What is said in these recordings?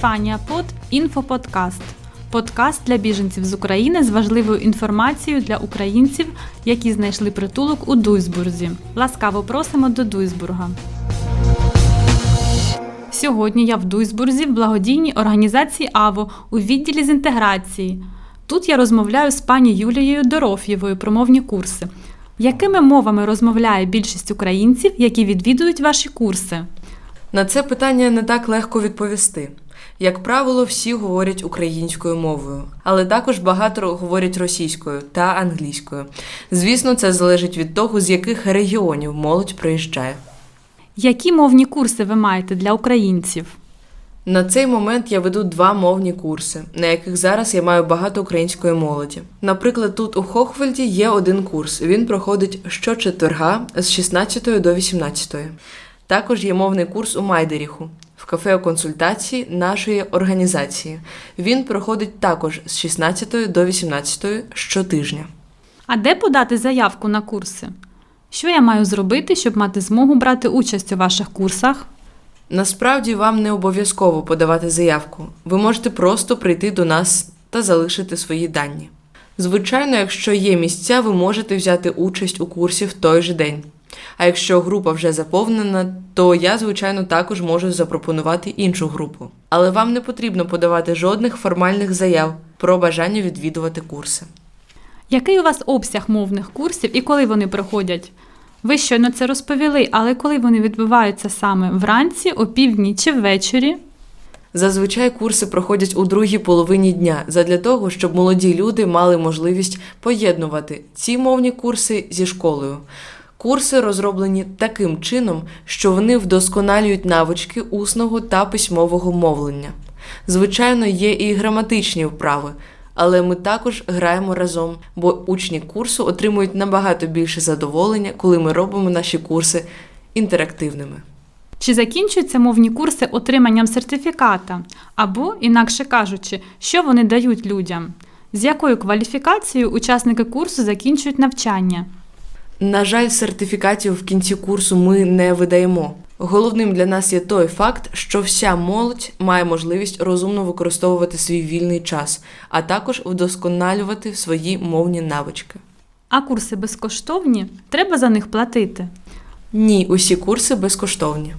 Епіфанія Под інфоподкаст. Подкаст для біженців з України з важливою інформацією для українців, які знайшли притулок у Дуйсбурзі. Ласкаво просимо до Дуйсбурга. Сьогодні я в Дуйсбурзі в благодійній організації АВО у відділі з інтеграції. Тут я розмовляю з пані Юлією Дороф'євою про мовні курси. Якими мовами розмовляє більшість українців, які відвідують ваші курси? На це питання не так легко відповісти. Як правило, всі говорять українською мовою, але також багато говорять російською та англійською. Звісно, це залежить від того, з яких регіонів молодь приїжджає. Які мовні курси ви маєте для українців? На цей момент я веду два мовні курси, на яких зараз я маю багато української молоді. Наприклад, тут у Хохвальді є один курс. Він проходить щочетверга з 16 до 18. Також є мовний курс у Майдеріху в кафе консультації нашої організації. Він проходить також з 16 до 18 щотижня. А де подати заявку на курси? Що я маю зробити, щоб мати змогу брати участь у ваших курсах? Насправді вам не обов'язково подавати заявку. Ви можете просто прийти до нас та залишити свої дані. Звичайно, якщо є місця, ви можете взяти участь у курсі в той же день. А якщо група вже заповнена, то я, звичайно, також можу запропонувати іншу групу. Але вам не потрібно подавати жодних формальних заяв про бажання відвідувати курси. Який у вас обсяг мовних курсів і коли вони проходять? Ви щойно це розповіли, але коли вони відбуваються саме вранці, опівдні чи ввечері? Зазвичай курси проходять у другій половині дня задля того, щоб молоді люди мали можливість поєднувати ці мовні курси зі школою. Курси розроблені таким чином, що вони вдосконалюють навички усного та письмового мовлення. Звичайно, є і граматичні вправи, але ми також граємо разом, бо учні курсу отримують набагато більше задоволення, коли ми робимо наші курси інтерактивними. Чи закінчуються мовні курси отриманням сертифіката? Або, інакше кажучи, що вони дають людям? З якою кваліфікацією учасники курсу закінчують навчання? На жаль, сертифікатів в кінці курсу ми не видаємо. Головним для нас є той факт, що вся молодь має можливість розумно використовувати свій вільний час, а також вдосконалювати свої мовні навички. А курси безкоштовні? Треба за них платити. Ні, усі курси безкоштовні.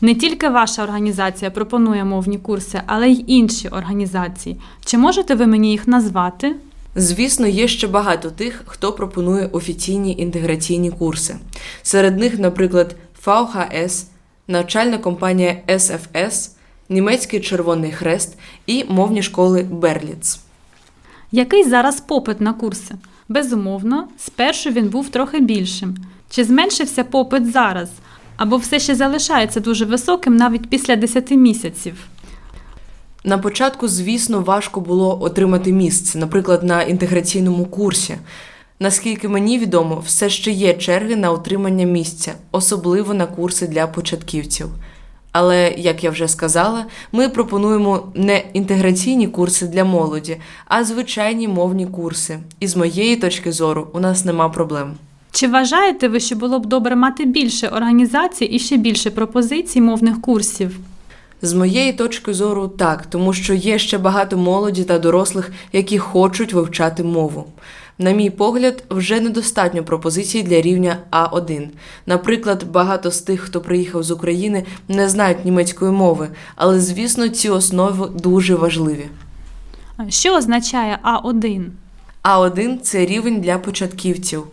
Не тільки ваша організація пропонує мовні курси, але й інші організації. Чи можете ви мені їх назвати? Звісно, є ще багато тих, хто пропонує офіційні інтеграційні курси. Серед них, наприклад, VHS, навчальна компанія SFS, Німецький Червоний Хрест і мовні школи Берліц. Який зараз попит на курси? Безумовно, спершу він був трохи більшим. Чи зменшився попит зараз? Або все ще залишається дуже високим навіть після 10 місяців? На початку, звісно, важко було отримати місце, наприклад, на інтеграційному курсі. Наскільки мені відомо, все ще є черги на отримання місця, особливо на курси для початківців. Але, як я вже сказала, ми пропонуємо не інтеграційні курси для молоді, а звичайні мовні курси. І з моєї точки зору у нас нема проблем. Чи вважаєте ви, що було б добре мати більше організацій і ще більше пропозицій мовних курсів? З моєї точки зору, так, тому що є ще багато молоді та дорослих, які хочуть вивчати мову. На мій погляд, вже недостатньо пропозицій для рівня А1. Наприклад, багато з тих, хто приїхав з України, не знають німецької мови, але звісно, ці основи дуже важливі. Що означає А1? А1 це рівень для початківців.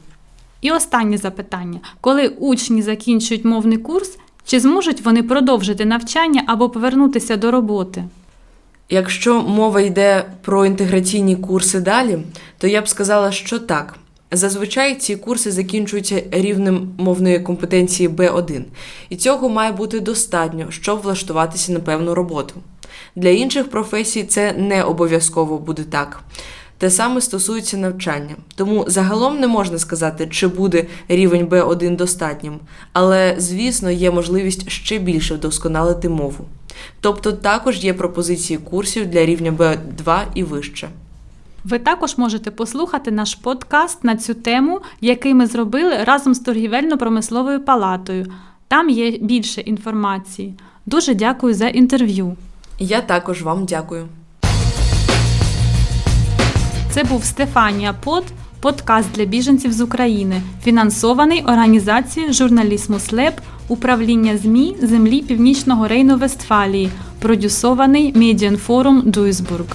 І останнє запитання: коли учні закінчують мовний курс, чи зможуть вони продовжити навчання або повернутися до роботи? Якщо мова йде про інтеграційні курси далі, то я б сказала, що так. Зазвичай ці курси закінчуються рівнем мовної компетенції Б1, і цього має бути достатньо, щоб влаштуватися на певну роботу. Для інших професій це не обов'язково буде так. Те саме стосується навчання, тому загалом не можна сказати, чи буде рівень Б1 достатнім, але, звісно, є можливість ще більше вдосконалити мову. Тобто також є пропозиції курсів для рівня Б2 і вище. Ви також можете послухати наш подкаст на цю тему, який ми зробили разом з торгівельно-промисловою палатою. Там є більше інформації. Дуже дякую за інтерв'ю. Я також вам дякую. Це був Стефанія Под, подкаст для біженців з України, фінансований організацією журналізму Слеп управління ЗМІ землі Північного Рейну Вестфалії, продюсований Медіанфорум Дуйсбург.